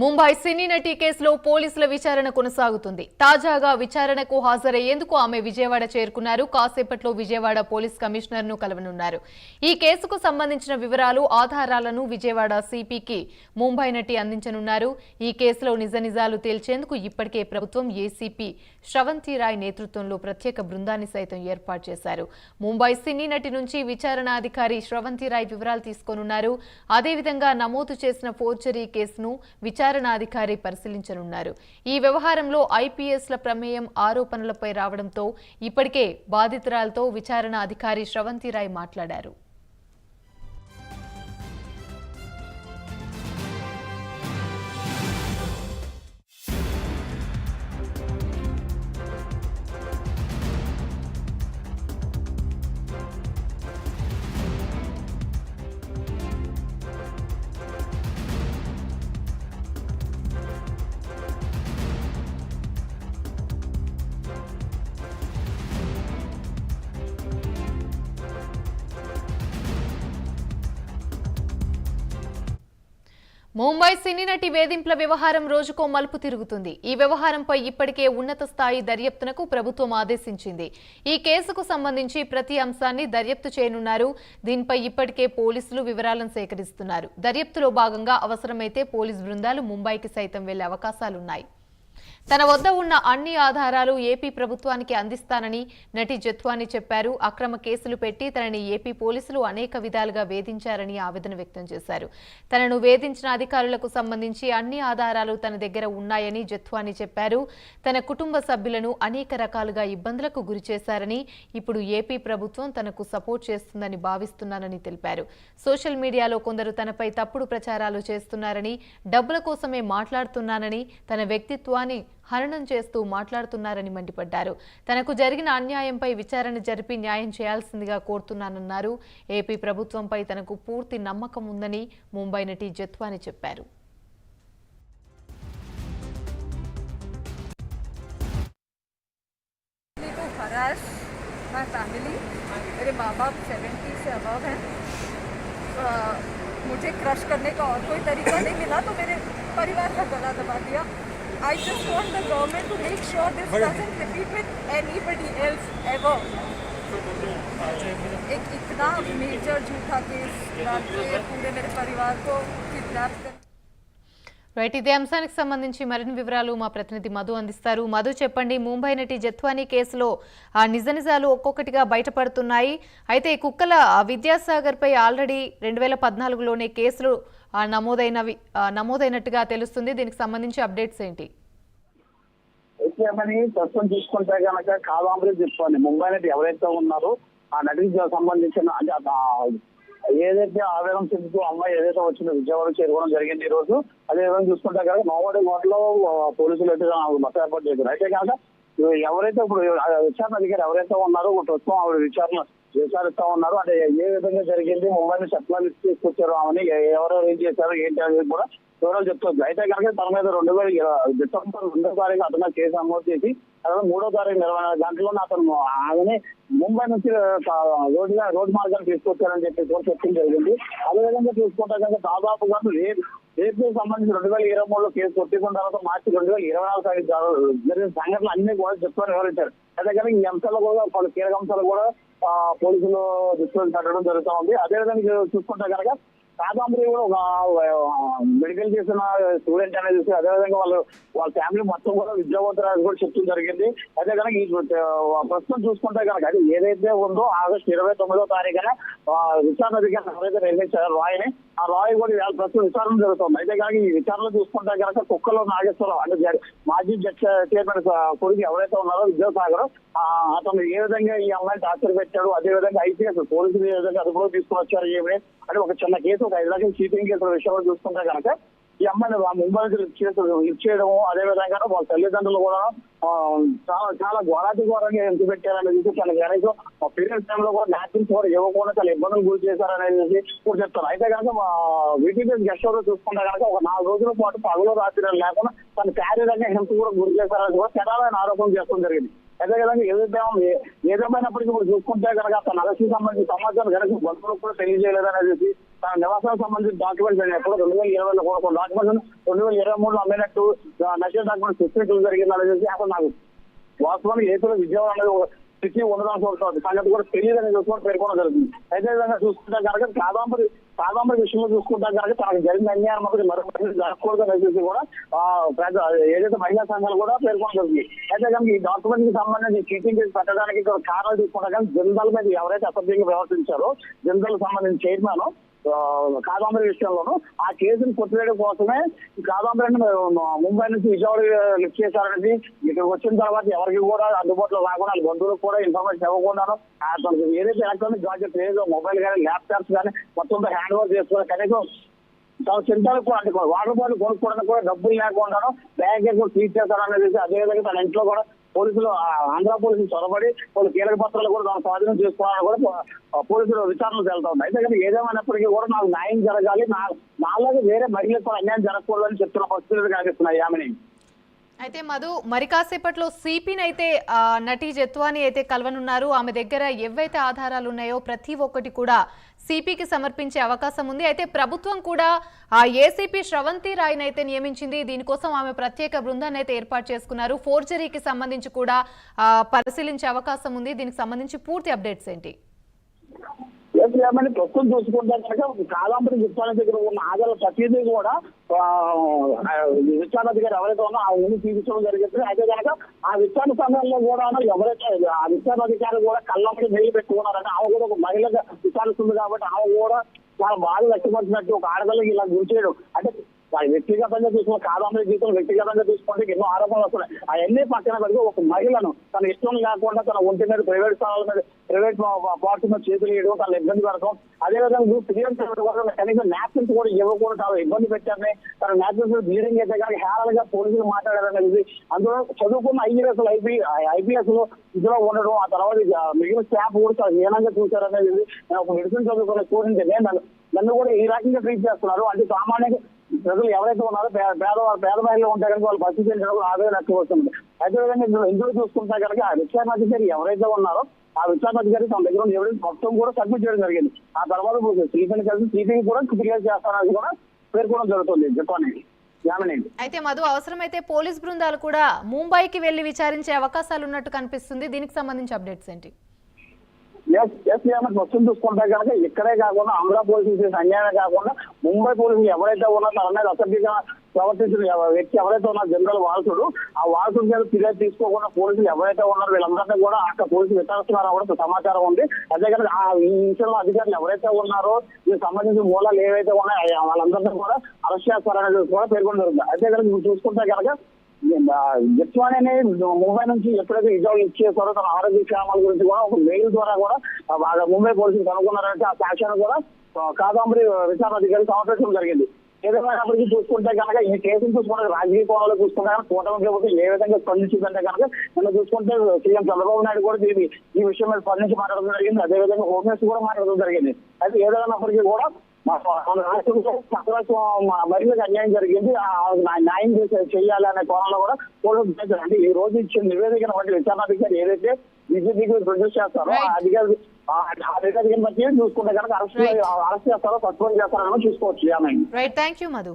ముంబై సినీ నటి కేసులో పోలీసుల విచారణ కొనసాగుతుంది. తాజాగా విచారణకు హాజరయ్యేందుకు ఆమె విజయవాడ చేరుకున్నారు. కాసేపట్లో విజయవాడ పోలీస్ కమిషనర్ను కలవనున్నారు. ఈ కేసుకు సంబంధించిన వివరాలు ఆధారాలను విజయవాడ సిపికి ముంబై నటి అందించనున్నారు. ఈ కేసులో నిజ నిజాలు తేల్చేందుకు ఇప్పటికే ప్రభుత్వం ఏసీపీ శ్రవంతి రాయ్ నేతృత్వంలో ప్రత్యేక బృందాన్ని సైతం ఏర్పాటు చేశారు. ముంబై సినీ నటి నుంచి విచారణ అధికారి శ్రవంతి రాయ్ వివరాలు తీసుకోనున్నారు. అదేవిధంగా నమోదు చేసిన ఫోర్జరీ కేసును విచారణాధికారి పరిశీలించనున్నారు. ఈ వ్యవహారంలో ఐపీఎస్ల ప్రమేయం ఆరోపణలపై రావడంతో ఇప్పటికే బాధితురాలతో విచారణ అధికారి శ్రవంతి రాయ్ మాట్లాడారు. ముంబై సినీ నటి వేధింపుల వ్యవహారం రోజుకో మలుపు తిరుగుతుంది. ఈ వ్యవహారంపై ఇప్పటికే ఉన్నత స్థాయి దర్యాప్తునకు ప్రభుత్వం ఆదేశించింది. ఈ కేసుకు సంబంధించి ప్రతి అంశాన్ని దర్యాప్తు చేయనున్నారు. దీనిపై ఇప్పటికే పోలీసులు వివరాలను సేకరిస్తున్నారు. దర్యాప్తులో భాగంగా అవసరమైతే పోలీస్ బృందాలు ముంబైకి సైతం వెళ్ళే అవకాశాలున్నాయి. తన వద్ద ఉన్న అన్ని ఆధారాలు ఏపీ ప్రభుత్వానికి అందిస్తానని నటి జత్వాని చెప్పారు. అక్రమ కేసులు పెట్టి తనని ఏపీ పోలీసులు అనేక విధాలుగా వేధించారని ఆవేదన వ్యక్తం చేశారు. తనను వేధించిన అధికారులకు సంబంధించి అన్ని ఆధారాలు తన దగ్గర ఉన్నాయని జత్వాని చెప్పారు. తన కుటుంబ సభ్యులను అనేక రకాలుగా ఇబ్బందులకు గురి చేశారని ఇప్పుడు ఏపీ ప్రభుత్వం తనకు సపోర్ట్ చేస్తుందని భావిస్తున్నానని తెలిపారు. సోషల్ మీడియాలో కొందరు తనపై తప్పుడు ప్రచారాలు చేస్తున్నారని డబ్బుల కోసమే మాట్లాడుతున్నానని తన వ్యక్తిత్వాన్ని హననం చేస్తూ మాట్లాడుతున్నారని మండిపడ్డారు తనకు జరిగిన అన్యాయంపై విచారణ జరిపి న్యాయం చేయాల్సిందిగా కోరుతున్నానన్నారు ఏపీ ప్రభుత్వంపై తనకు పూర్తి నమ్మకం ఉందని ముంబై నటి జత్వాని చెప్పారు me to harass my family मेरे माँ बाप सेवेंटी से अबव हैं अ, मुझे क्रश करने का और कोई तरीका नहीं मिला तो मेरे परिवार का गला दबा दिया I just want the government to make sure this doesn't repeat with anybody else ever एक इतना मेजर झूठा केस डाल के पूरे मेरे परिवार को किडनैप कर రైట్ ఇదే అంశానికి సంబంధించి మరిన్ని వివరాలు మా ప్రతినిధి మధు అందిస్తారు. మధు చెప్పండి ముంబై నటి జత్వానీ కేసులో ఆ నిజ నిజాలు ఒక్కొక్కటిగా బయటపడుతున్నాయి. అయితే ఈ కుక్కల విద్యాసాగర్ పై ఆల్రెడీ రెండు వేల పద్నాలుగులోనే కేసులు నమోదైనవి నమోదైనట్టుగా తెలుస్తుంది. దీనికి సంబంధించి అప్డేట్స్ ఏంటి? ప్రస్తుతం చూసుకుంటే కనుక కాదాంబరి చెప్పండి ముంబై నటి ఎవరైతే ఉన్నారో ఆ నటికి సంబంధించిన అంటే ఏదైతే ఆవేదన చెందుతూ అమ్మాయి ఏదైతే వచ్చిందో విజయవాడ చేరుకోవడం జరిగింది ఈ రోజు అదే విధంగా చూసుకుంటే కనుక నోవడి కోటలో పోలీసులు అయితే మొత్తం ఏర్పాటు చేశారు. అయితే కనుక ఎవరైతే ఇప్పుడు విచారణ అధికారి ఎవరైతే ఉన్నారో ఇప్పుడు ఆవిడ విచారణ విచారిస్తా ఉన్నారు. అంటే ఏ విధంగా జరిగింది ముంబై నుంచి ఎట్లా తీసుకొచ్చారు ఆమెని ఎవరెవరు ఏం చేశారు ఏంటి అనేది కూడా వివరాలు చెప్తుంది అయితే కనుక తన మీద రెండు వేల డిసెంబర్ రెండో తారీఖు అతను కేసు నమోదు చేసి తర్వాత మూడో తారీఖు ఇరవై నాలుగు గంటల్లోనే అతను ఆమెని ముంబై నుంచి రోడ్డు రోడ్డు మార్గాన్ని తీసుకొచ్చారని చెప్పి కూడా చెప్పడం జరిగింది. అదేవిధంగా చూసుకుంటే కనుక దాదాపుగా రేపు రేపు సంబంధించి రెండు వేల ఇరవై మూడులో కేసు కొట్టుకున్న తర్వాత మార్చి రెండు వేల ఇరవై నాలుగు తారీఖు జరిగిన సంఘటనలు అన్ని కూడా చెప్తారు వివరించారు. అదే కానీ ఈ అంశాలు కూడా పలు కీలక అంశాలు కూడా పోలీసులు దృష్టిలో పెట్టడం జరుగుతూ ఉంది. అదేవిధంగా చూసుకుంటే కనుక కాదాంబరి కూడా ఒక మెడికల్ చేసిన స్టూడెంట్ అనేది అదేవిధంగా వాళ్ళు వాళ్ళ ఫ్యామిలీ మొత్తం కూడా విద్యావంతరాజు కూడా చెప్తూ జరిగింది. అదే కనుక ఈ ప్రస్తుతం చూసుకుంటే కనుక అది ఏదైతే ఉందో ఆగస్టు ఇరవై తొమ్మిదో తారీఖున ఆ, విచారణ అధికారి ఎవరైతే నిర్ణయించారో రాయ్ని ఆ రాయ్ కూడా ఇవాళ ప్రస్తుతం విచారణ జరుగుతుంది. అయితే కనుక ఈ విచారణ చూసుకుంటే కనుక కుక్కలో నాగేశ్వరరావు అంటే మాజీ జడ్జి చైర్మన్ కొడుకు ఎవరైతే ఉన్నారో విద్యాసాగర్ ఆ, అతను ఏ విధంగా ఈ అమ్మాయిని టార్చర్ పెట్టాడు అదే విధంగా ఐపీఎస్ పోలీసులు ఏ విధంగా అదుపులో తీసుకుని వచ్చారు ఏమి అంటే ఒక చిన్న కేసు ఒక ఐదు లక్షలు చీటింగ్ కేసుల విషయంలో చూసుకుంటే కనుక ఈ అమ్మాయిని ఆ ముంబై నుంచి చేసి లిఫ్ట్ అదే విధంగా వాళ్ళ తల్లిదండ్రులు కూడా చాలా చాలా ఘోరాతి ఘోరంగా ఎంత పెట్టారని చూసి చాలా కనీసం పీరియడ్ టైంలో కూడా నాప్కిన్స్ కూడా ఇవ్వకుండా చాలా ఇబ్బందులు గురి చేశారనేది కూడా చెప్తారు. అయితే కనుక మా వీటీపీఎస్ గెస్ట్ హౌస్ చూసుకుంటే కనుక ఒక నాలుగు రోజుల పాటు పగలు రాత్రి లేకుండా తన శారీరకంగా హింస కూడా గురి చేశారని కూడా చరాలైన ఆరోపణ చేస్తూ జరిగింది. అదే విధంగా ఏదైతే ఏదేమైనప్పటికీ ఇప్పుడు చూసుకుంటే కనుక తన అలసి సంబంధించిన సమాచారం కనుక బంధువులకు కూడా తెలియజేయలేదనేది తన నివాసానికి సంబంధించిన డాక్యుమెంట్స్ అనేప్పుడు రెండు వేల ఇరవైలో కూడా కొన్ని డాక్యుమెంట్స్ రెండు వేల ఇరవై మూడులో అమ్మినట్టు నచ్చిన డాక్యుమెంట్స్ తెచ్చినట్టు జరిగింది అనేసి అసలు నాకు వాస్తవానికి ఏపీలో విజయవాడ అనేది స్థితి ఉండడానికి ఉంటుంది సంగతి కూడా తెలియదని చూసుకొని పేర్కొనడం జరుగుతుంది అదే విధంగా చూసుకుంటే కనుక కాదాంబరి కాదాంబరి విషయంలో చూసుకుంటే కనుక తనకు జరిగిన అన్యాయం అన్నది మరొకటి జరగకూడదు చూసి కూడా ఆ, పెద్ద ఏదైతే మహిళా సంఘాలు కూడా పేర్కొనడం జరుగుతుంది అయితే కనుక ఈ డాక్యుమెంట్కి సంబంధించి చీటింగ్ కేసు పెట్టడానికి కారణాలు తీసుకుంటే కానీ జిందాల మీద ఎవరైతే అసభ్యంగా వ్యవహరించారో జిందాలకు సంబంధించిన చైర్మన్ కాదాంబరి విషయంలోను. ఆ కేసును కొట్టివేయడం కోసమే ఈ కాదాంబరిని ముంబై నుంచి విజయవాడ లిఫ్ట్ చేశారనేది ఇక్కడికి వచ్చిన తర్వాత ఎవరికి కూడా అందుబాటులో రాకుండా బంధువులకు కూడా ఇన్ఫర్మేషన్ ఇవ్వకుండాను అతను ఏదైతే ఎలక్ట్రానిక్ గాడ్జెట్ ఏదో మొబైల్ కానీ ల్యాప్టాప్స్ కానీ మొత్తం హ్యాండ్ ఓవర్ చేసుకుని కనీసం తన చింతలకు కూడా అంటే వాటర్ బాటిల్ కొనుక్కోవడానికి కూడా డబ్బులు లేకుండా బ్యాంక్ కూడా సీజ్ చేశారనేది అదేవిధంగా తన ఇంట్లో కూడా పోలీసులు ఆంధ్ర పోలీసులు చొరబడి వాళ్ళు కీలక పత్రాలు కూడా తన స్వాధీనం చేసుకోవాలని కూడా పోలీసులు విచారణలు వెళ్తా ఉన్నాయి. అయితే కానీ ఏదేమైనప్పటికీ కూడా నాకు న్యాయం జరగాలి. నా నాలాగే వేరే మహిళలకు కూడా అన్యాయం జరగకూడదని చెప్తున్న పరిస్థితులు కనిపిస్తున్నాయి ఆమెని. అయితే మధు మరి కాసేపట్లో సిపిని అయితే నటి జత్వాని అయితే కలవనున్నారు. ఆమె దగ్గర ఏవైతే ఆధారాలు ఉన్నాయో ప్రతి ఒక్కటి కూడా సిపికి సమర్పించే అవకాశం ఉంది. అయితే ప్రభుత్వం కూడా ఆ ఏసీపీ శ్రవంతి రాయ్ని అయితే నియమించింది. దీనికోసం ఆమె ప్రత్యేక బృందాన్ని అయితే ఏర్పాటు చేసుకున్నారు. ఫోర్జరీకి సంబంధించి కూడా పరిశీలించే అవకాశం ఉంది. దీనికి సంబంధించి పూర్తి అప్డేట్స్ ఏంటి? ఏమని ప్రస్తుతం చూసుకుంటే కనుక కాలాంబరి విచారణ దగ్గర ఉన్న ఆధారాలు ప్రతిదీ కూడా ఆ, ఆ, ఎవరైతే ఉన్నా ఆ ఊని తీసుకోవడం జరిగింది. అదే కనుక ఆ విచారణ సమయంలో కూడా ఎవరైతే ఆ విచారణాధికారి కూడా కళ్ళంపడి నెయ్యి పెట్టుకున్నారంటే ఆమె కూడా ఒక మహిళగా విచారిస్తుంది కాబట్టి ఆమె కూడా చాలా బాధ వ్యక్తపరిచినట్టు ఒక ఆడపిల్లకి ఇలా గురి చేయడం. అంటే వారి వ్యక్తిగతంగా చూసుకున్న కాదంబరి జీవితం వ్యక్తిగతంగా చూసుకుంటే ఎన్నో ఆరోపణలు వస్తున్నాయి. అవన్నీ పక్కన పెడితే ఒక మహిళను తన ఇష్టం కాకుండా తన ఒంటి మీద ప్రైవేట్ స్థలాల మీద ప్రైవేట్ పార్టీ మీద చేతులు వేయడం తన ఇబ్బంది పెడతాం. అదేవిధంగా నువ్వు పిల్లలు కనీసం నాప్కిన్స్ కూడా ఇవ్వకుండా చాలా ఇబ్బంది పెట్టారని తన నాప్కిన్స్ బ్లీడింగ్ అయితే కానీ హేళనగా పోలీసులు మాట్లాడారనేది అందులో చదువుకున్న ఐఏఎస్ ఐపీ ఐపీఎస్లో ఇందులో ఉండడం ఆ తర్వాత మిగిలిన స్టాఫ్ కూడా చాలా హీనంగా చూశారనేది నేను ఒక మెడిసిన్ చదువుకున్న స్టూడెంట్ నన్ను నన్ను కూడా ఈ రకంగా ట్రీట్ చేస్తున్నారు. అంటే సామాన్యంగా ప్రజలు ఎవరైతే ఉన్నారో పేదవారు పేద మహిళలు ఉంటే కనుక వాళ్ళు బస్సు చేసినప్పుడు ఆదాయం ఎక్కువ వస్తుంది అదేవిధంగా ఇందులో ఇందులో చూసుకుంటే కనుక ఆ విచారణాధికారి ఎవరైతే ఉన్నారో ఆ విచారణాధికారి తన దగ్గర ఉన్న ఎవిడెన్స్ మొత్తం కూడా సబ్మిట్ చేయడం జరిగింది. ఆ తర్వాత సీపీని కలిసి సీపీని కూడా క్లియర్ చేస్తారని కూడా పేర్కొనడం జరుగుతుంది. జపాన్ అయితే మధు అవసరమైతే పోలీస్ బృందాలు కూడా ముంబైకి వెళ్ళి విచారించే అవకాశాలు ఉన్నట్టు కనిపిస్తుంది. దీనికి సంబంధించి అప్డేట్స్ ఏంటి? ఎస్ ఎస్ చూసుకుంటే కనుక ఇక్కడే కాకుండా ఆంధ్ర పోలీసులు చేసిన అన్యాయమే కాకుండా ముంబై పోలీసులు ఎవరైతే ఉన్నారో తన అసభ్యంగా ప్రవర్తించిన వ్యక్తి ఎవరైతే ఉన్నారో జనరల్ వారసుడు ఆ వారసుడు మీద ఫిర్యాదు తీసుకోకుండా పోలీసులు ఎవరైతే ఉన్నారో వీళ్ళందరినీ కూడా అక్కడ పోలీసులు విచారిస్తున్నారో కూడా సమాచారం ఉంది. అదే కనుక ఆ ఈ విషయంలో అధికారులు ఎవరైతే ఉన్నారో దీనికి సంబంధించిన మూలాలు ఏవైతే ఉన్నాయో వాళ్ళందరినీ కూడా అరెస్ట్ చేస్తారనేది కూడా పేర్కొనడం జరుగుతుంది. అదే కనుక చూసుకుంటే కనుక జత్వాని అనేది ముంబై నుంచి ఎప్పుడైతే విజయవాడ ఇచ్చే తన ఆరోగ్య క్షేమాల గురించి కూడా ఒక మెయిల్ ద్వారా కూడా బాగా వాళ్ళ ముంబై పోలీసులు కనుక్కున్నారంటే ఆ సాక్ష్యాన్ని కూడా కాదాంబరి విచారణ అధికారి సమర్పించడం జరిగింది. ఏదేమైనప్పటికీ చూసుకుంటే కనుక ఈ కేసును చూసుకుంటే రాజకీయ కోణంలో చూసుకుంటే కనుక కూటమి ప్రభుత్వం ఏ విధంగా స్పందించిందంటే కనుక నిన్న చూసుకుంటే సీఎం చంద్రబాబు నాయుడు కూడా దీన్ని ఈ విషయం మీద స్పందించి మాట్లాడడం జరిగింది. అదేవిధంగా హోమ్ మినిస్టర్ కూడా మాట్లాడడం జరిగింది. అయితే ఏదైనప్పటికీ కూడా మహిళలకు అన్యాయం జరిగింది. న్యాయం చేసే చేయాలి అనే కోణంలో కూడా పోలీసులు చేశారు అంటే ఈ రోజు ఇచ్చిన నివేదికను బట్టి విచారణాధికారి ఏదైతే బీజేపీకి ప్రొడ్యూస్ చేస్తారో. అధికారి ఆ అధికారిని బట్టి చూసుకుంటే కనుక అరెస్ట్. అరెస్ట్ చేస్తారో సస్పెండ్ చేస్తారో చూసుకోవచ్చు రైట్ థ్యాంక్ యూ మధు